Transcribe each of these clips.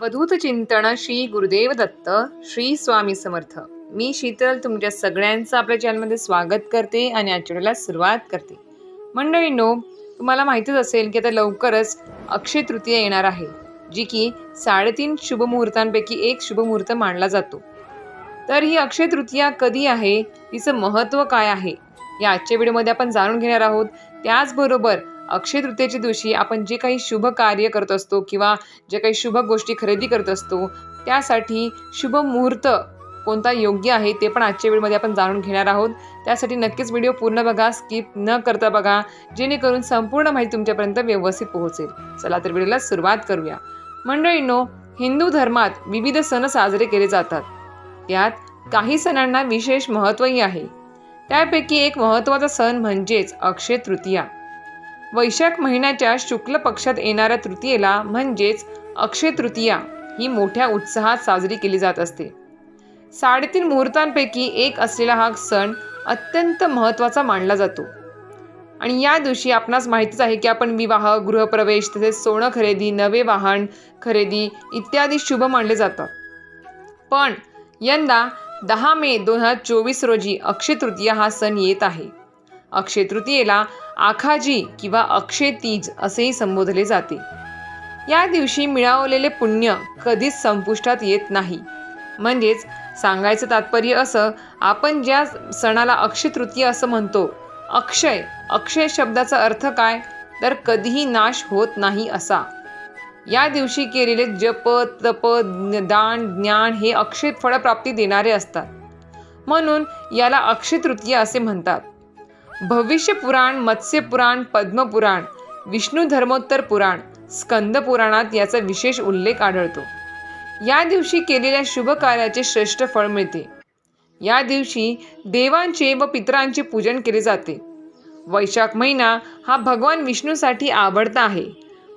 अवधूत चिंतन श्री गुरुदेव दत्त श्री स्वामी समर्थ. मी शीतल तुमच्या सगळ्यांचं आपल्या चॅनलमध्ये स्वागत करते आणि आजच्या वेळेला सुरुवात करते. मंडळींनो तुम्हाला माहितीच असेल की आता लवकरच अक्षय तृतीया येणार आहे जी की साडेतीन शुभमुहूर्तांपैकी एक शुभमुहूर्त मानला जातो. तर ही अक्षय तृतीया कधी आहे? तिचं महत्त्व काय आहे? या आजच्या व्हिडिओमध्ये आपण जाणून घेणार आहोत. त्याचबरोबर अक्षय तृतीयेच्या दिवशी आपण जे काही शुभ कार्य करत असतो किंवा जे काही शुभ गोष्टी खरेदी करत असतो त्यासाठी शुभ मुहूर्त कोणता योग्य आहे ते पण आजच्या वेळेमध्ये आपण जाणून घेणार आहोत. त्यासाठी नक्कीच व्हिडिओ पूर्ण बघा स्किप न करता बघा जेणेकरून संपूर्ण माहिती तुमच्यापर्यंत व्यवस्थित पोहोचेल. चला तर व्हिडिओला सुरुवात करूया. मंडळींनो हिंदू धर्मात विविध सण साजरे केले जातात. त्यात काही सणांना विशेष महत्त्वही आहे. त्यापैकी एक महत्त्वाचा सण म्हणजेच अक्षय तृतीया. वैशाख महिन्याच्या शुक्ल पक्षात येणाऱ्या तृतीयेला म्हणजेच अक्षय तृतीया ही मोठ्या उत्साहात साजरी केली जात असते. साडेतीन मुहूर्तांपैकी एक असलेला हा सण अत्यंत महत्त्वाचा मानला जातो. आणि या दिवशी आपणास माहितीच आहे की आपण विवाह गृहप्रवेश तसेच सोनं खरेदी नवे वाहन खरेदी इत्यादी शुभ मानले जातात. पण यंदा दहा मे दोन हजार चोवीस रोजी अक्षय तृतीया हा सण येत आहे. अक्षय तृतीयेला आखाजी किंवा अक्षय तीज असेही संबोधले जाते. या दिवशी मिळवलेले पुण्य कधीच संपुष्टात येत नाही. म्हणजेच सांगायचं तात्पर्य असं आपण ज्या सणाला अक्षय तृतीय असं म्हणतो अक्षय अक्षय शब्दाचा अर्थ काय? तर कधीही नाश होत नाही असा. या दिवशी केलेले जप तप दान ज्ञान हे अक्षय फळप्राप्ती देणारे असतात. म्हणून याला अक्षय तृतीय असे म्हणतात. भविष्य पुराण मत्स्य पुराण पद्मपुराण विष्णू धर्मोत्तर पुराण स्कंद पुराणात याचा विशेष उल्लेख आढळतो. या दिवशी केलेल्या शुभ कार्याचे श्रेष्ठ फळ मिळते. या दिवशी देवांचे व पितरांचे पूजन केले जाते. वैशाख महिना हा भगवान विष्णूसाठी आवडता आहे.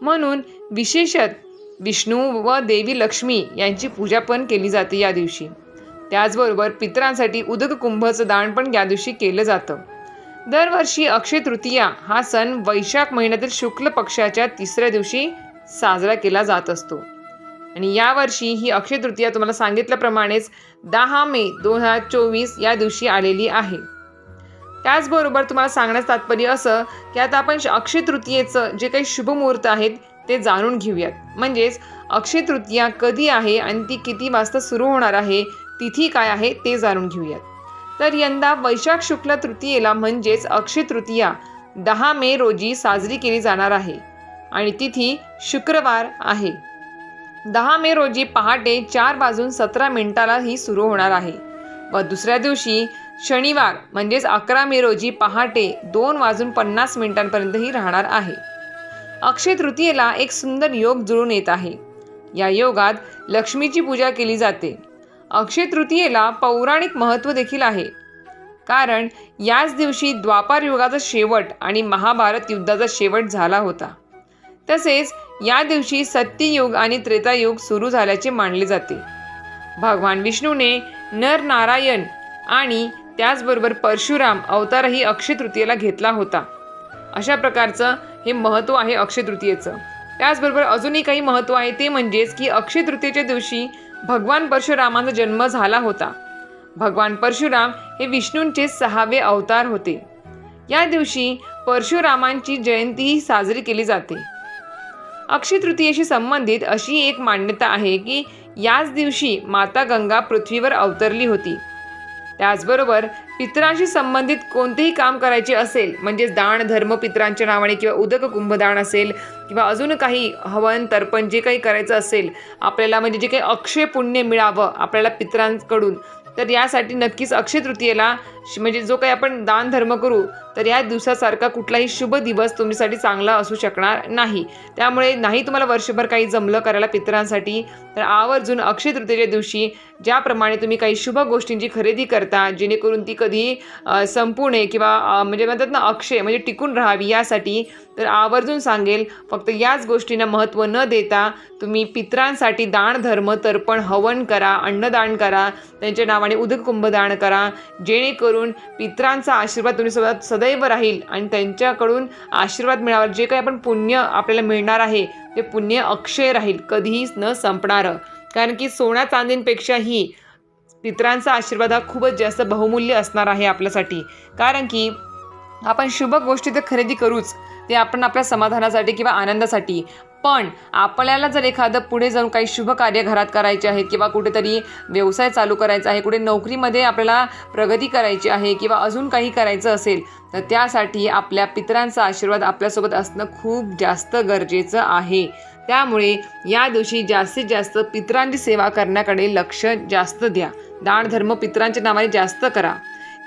म्हणून विशेषत विष्णू व देवी लक्ष्मी यांची पूजा पण केली जाते या दिवशी. त्याचबरोबर पितरांसाठी उदक कुंभचं दान पण या दिवशी केलं जातं. दरवर्षी अक्षय तृतीया हा सण वैशाख महिन्यातील शुक्ल पक्षाच्या तिसऱ्या दिवशी साजरा केला जात असतो. आणि यावर्षी ही अक्षय तृतीया तुम्हाला सांगितल्याप्रमाणेच दहा मे दोन हजार चोवीस या दिवशी आलेली आहे. त्याचबरोबर तुम्हाला सांगण्यास तात्पर्य असं की आता आपण अक्षय तृतीयेचं जे काही शुभमुहूर्त आहेत ते जाणून घेऊयात. म्हणजेच अक्षय तृतीया कधी आहे आणि ती किती वाजता सुरू होणार आहे तिथी काय आहे ते जाणून घेऊयात. तर यंदा वैशाख शुक्ल तृतीयेला म्हणजेच अक्षय तृतीया दहा मे रोजी साजरी केली जाणार आहे. आणि तिथी शुक्रवार आहे. दहा मे रोजी पहाटे चार वाजून सतरा मिनिटाला ही सुरू होणार आहे. व दुसऱ्या दिवशी शनिवार म्हणजेच अकरा मे रोजी पहाटे दोन वाजून पन्नास मिनिटांपर्यंत ही राहणार आहे. अक्षय तृतीयेला एक सुंदर योग जुळून येत आहे. या योगात लक्ष्मीची पूजा केली जाते. अक्षय तृतीयेला पौराणिक महत्त्व देखील आहे. कारण याच दिवशी द्वापार युगाचा शेवट आणि महाभारत युद्धाचा शेवट झाला होता. तसेच या दिवशी सत्ययुग आणि त्रेतायुग सुरू झाल्याचे मानले जाते. भगवान विष्णूने नर नारायण आणि त्याचबरोबर परशुराम अवतारही अक्षय तृतीयेला घेतला होता. अशा प्रकारचं हे महत्त्व आहे अक्षय तृतीयेचं. त्याचबरोबर अजूनही काही महत्त्व आहे ते म्हणजेच की अक्षय तृतीयेच्या दिवशी भगवान परशुरामाचा जन्म झाला होता. भगवान परशुराम हे विष्णूंचे सहावे अवतार होते. या दिवशी परशुरामांची जयंतीही साजरी केली जाते. अक्षय तृतीयेशी संबंधित अशी एक मान्यता आहे की याच दिवशी माता गंगा पृथ्वीवर अवतरली होती. त्याचबरोबर पितरांशी संबंधित कोणतेही काम करायचे असेल म्हणजेच दान धर्म पितरांच्या नावाने किंवा उदक कुंभदान असेल किंवा अजून काही हवन तर्पण जे काही करायचं असेल आपल्याला म्हणजे जे काही अक्षय पुण्य मिळावं आपल्याला पितरांकडून तर यासाठी नक्कीच अक्षय तृतीयेला म्हणजे जो काही आपण दान धर्म करू तर या दिवसासारखा कुठलाही शुभ दिवस तुमच्यासाठी चांगला असू शकणार नाही. त्यामुळे नाही तुम्हाला वर्षभर काही जमलं करायला पितरांसाठी तर आवर्जून अक्षय तृतीयेच्या दिवशी ज्याप्रमाणे तुम्ही काही शुभ गोष्टींची खरेदी करता जेणेकरून ती कधी संपू नये किंवा म्हणजे म्हणतात ना अक्षय म्हणजे टिकून राहावी यासाठी तर आवर्जून सांगेल फक्त याच गोष्टींना महत्त्व न देता तुम्ही पितरांसाठी दान धर्म तर्पण हवन करा अन्नदान करा त्यांच्या नावाने उदक कुंभदान करा जेणेकरून पितरांचा आशीर्वाद तुम्ही सदा सदा सदैव राहील आणि त्यांच्याकडून आशीर्वाद मिळावा. जे काही आपण पुण्य आपल्याला मिळणार आहे ते पुण्य अक्षय राहील. कधीही न संपणारं. कारण की सोन्या चांदींपेक्षाही पितरांचा आशीर्वाद हा खूपच जास्त बहुमूल्य असणार आहे आपल्यासाठी. कारण की आपण शुभ गोष्टी तर खरेदी करूच. ते आपण आपल्या समाधानासाठी किंवा आनंदासाठी. पण आपल्याला जर एखादं पुढे जाऊन काही शुभ कार्य घरात करायचे आहे किंवा कुठेतरी व्यवसाय चालू करायचा आहे कुठे नोकरीमध्ये आपल्याला प्रगती करायची आहे किंवा अजून काही करायचं असेल तर त्यासाठी आपल्या पितरांचा आशीर्वाद आपल्यासोबत असणं खूप जास्त गरजेचं आहे. त्यामुळे या दिवशी जास्तीत जास्त पितरांची सेवा करण्याकडे लक्ष जास्त द्या. दानधर्म पितरांच्या नावाने जास्त करा.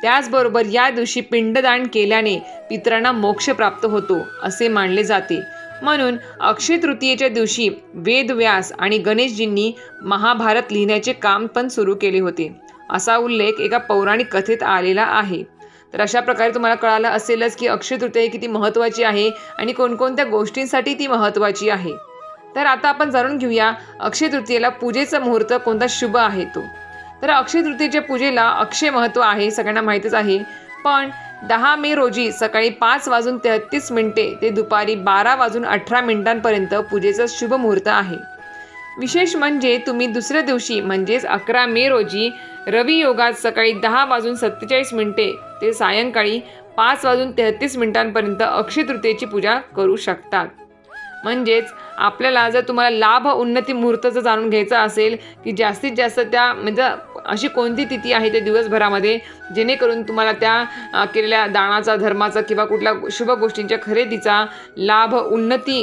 त्याचबरोबर या दिवशी पिंडदान केल्याने पितरांना मोक्ष प्राप्त होतो असे मानले जाते. म्हणून अक्षय तृतीयेच्या दिवशी वेदव्यास आणि गणेशजींनी महाभारत लिहिण्याचे काम पण सुरू केले होते. असा उल्लेख एका पौराणिक कथेत आलेला आहे. तर अशा प्रकारे तुम्हाला कळालं असेलच की अक्षय तृतीया किती महत्त्वाची आहे आणि कोणकोणत्या गोष्टींसाठी ती महत्त्वाची आहे. तर आता आपण जाणून घेऊया अक्षय तृतीयेला पूजेचा मुहूर्त कोणता शुभ आहे तो. तर अक्षय तृतीयेच्या पूजेला अक्षय महत्त्व आहे सगळ्यांना माहीतच आहे. पण दहा मे रोजी सकाळी पाच वाजून तेहतीस मिनिटे ते दुपारी बारा वाजून अठरा मिनिटांपर्यंत पूजेचा शुभ मुहूर्त आहे. विशेष म्हणजे तुम्ही दुसऱ्या दिवशी म्हणजेच अकरा मे रोजी रवी योगात सकाळी दहा वाजून सत्तेचाळीस मिनिटे ते सायंकाळी पाच वाजून तेहतीस मिनिटांपर्यंत अक्षय तृतीयेची पूजा करू शकतात. म्हणजेच आपल्याला जर तुम्हाला लाभ उन्नती मुहूर्त जर जाणून घ्यायचं असेल की जास्तीत जास्त त्या म्हणजे अशी कोणती तिथी आहे त्या दिवसभरामध्ये? जेणेकरून तुम्हाला त्या केलेल्या दानाचा धर्माचा किंवा कुठल्या शुभ गोष्टींच्या खरेदीचा लाभ उन्नती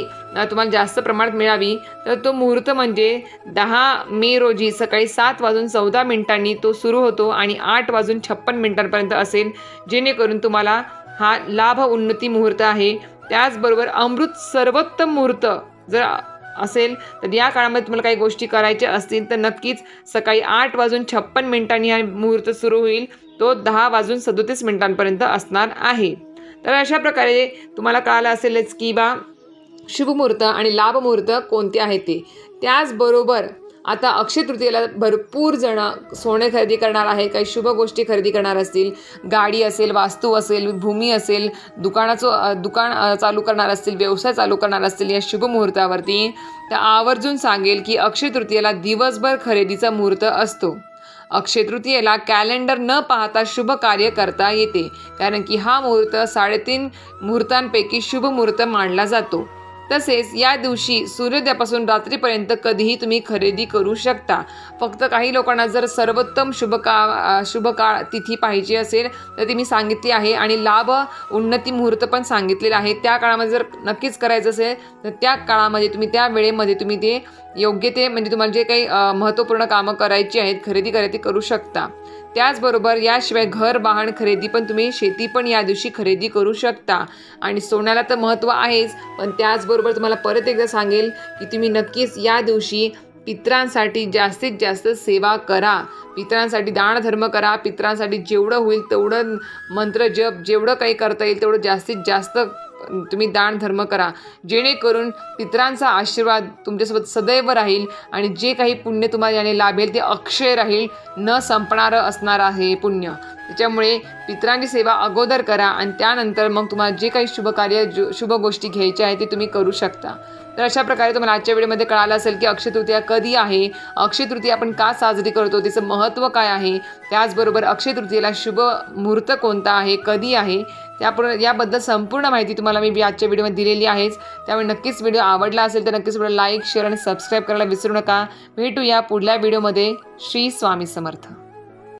तुम्हाला जास्त प्रमाणात मिळावी. तर तो मुहूर्त म्हणजे दहा मे रोजी सकाळी सात वाजून चौदा मिनिटांनी तो सुरू होतो आणि आठ वाजून छप्पन मिनिटांपर्यंत असेल जेणेकरून तुम्हाला हा लाभ उन्नती मुहूर्त आहे. त्याचबरोबर अमृत सर्वोत्तम मुहूर्त जर असेल तर या काळामध्ये तुम्हाला काही गोष्टी करायच्या असतील तर नक्कीच सकाळी आठ वाजून छप्पन मिनिटांनी हा मुहूर्त सुरू होईल. तो दहा वाजून सदोतीस मिनिटांपर्यंत असणार आहे. तर अशा प्रकारे तुम्हाला कळालं असेलच की बा शुभमुहूर्त आणि लाभमुहूर्त कोणते आहेत ते. त्याचबरोबर आता अक्षय तृतीयेला भरपूर जण सोने खरेदी करणार आहे काही शुभ गोष्टी खरेदी करणार असतील गाडी असेल वास्तू असेल भूमी असेल दुकानाचं दुकान चालू करणार असतील व्यवसाय चालू करणार असतील या शुभ मुहूर्तावरती तर आवर्जून सांगेल की अक्षय तृतीयेला दिवसभर खरेदीचा मुहूर्त असतो. अक्षय तृतीयेला कॅलेंडर न पाहता शुभ कार्य करता येते कारण की हा मुहूर्त साडेतीन मुहूर्तांपैकी शुभ मुहूर्त मानला जातो. तसेच या दिवशी सूर्योदयापासून रात्रीपर्यंत कधीही तुम्ही खरेदी करू शकता. फक्त काही लोकांना जर सर्वोत्तम शुभ का शुभ काळ तिथी पाहिजे असेल तर ती मी सांगितली आहे आणि लाभ उन्नती मुहूर्त पण सांगितलेला आहे. त्या काळामध्ये जर नक्कीच करायचं असेल तर त्या काळामध्ये तुम्ही त्या वेळेमध्ये तुम्ही ते योग्य ते म्हणजे तुम्हाला जे काही महत्त्वपूर्ण कामं करायची आहेत खरेदी करायची करू शकता. त्याचबरोबर याशिवाय घर वाहन खरेदी पण तुम्ही शेती पण या दिवशी खरेदी करू शकता. आणि सोन्याला तर महत्त्व आहेच पण त्याचबरोबर तुम्हाला परत एकदा सांगेल की तुम्ही नक्कीच या दिवशी पित्रांसाठी जास्तीत जास्त सेवा करा. पित्रांसाठी दानधर्म करा पित्रांसाठी जेवढं होईल तेवढं मंत्र जप जेवढं काही करता येईल तेवढं जास्तीत जास्त तुम्ही दान धर्म करा. जेणेकरून पित्रांचा आशीर्वाद तुमच्यासोबत सदैव राहील आणि जे काही पुण्य तुम्हाला याने लाभेल ते अक्षय राहील. न संपणारं असणार आहे हे पुण्य. त्याच्यामुळे पित्रांची सेवा अगोदर करा आणि त्यानंतर मग तुम्हाला जे काही शुभ कार्य जो शुभ गोष्टी घ्यायच्या आहेत ते तुम्ही करू शकता. तर अशा प्रकारे तुम्हाला आजच्या वेळेमध्ये कळालं असेल की अक्षय तृतीया कधी आहे अक्षय तृतीया आपण का साजरी करतो त्याचं महत्त्व काय आहे? त्याचबरोबर अक्षय तृतीयेला शुभ मुहूर्त कोणता आहे कधी आहे? त्यापूर्ण याबद्दल संपूर्ण माहिती तुम्हाला मी आजच्या व्हिडिओमध्ये दिलेली आहेच. त्यामुळे नक्कीच व्हिडिओ आवडला असेल तर नक्कीच व्हिडिओ लाईक शेअर आणि सबस्क्राईब करायला विसरू नका. भेटूया पुढल्या व्हिडिओमध्ये श्री स्वामी समर्थ.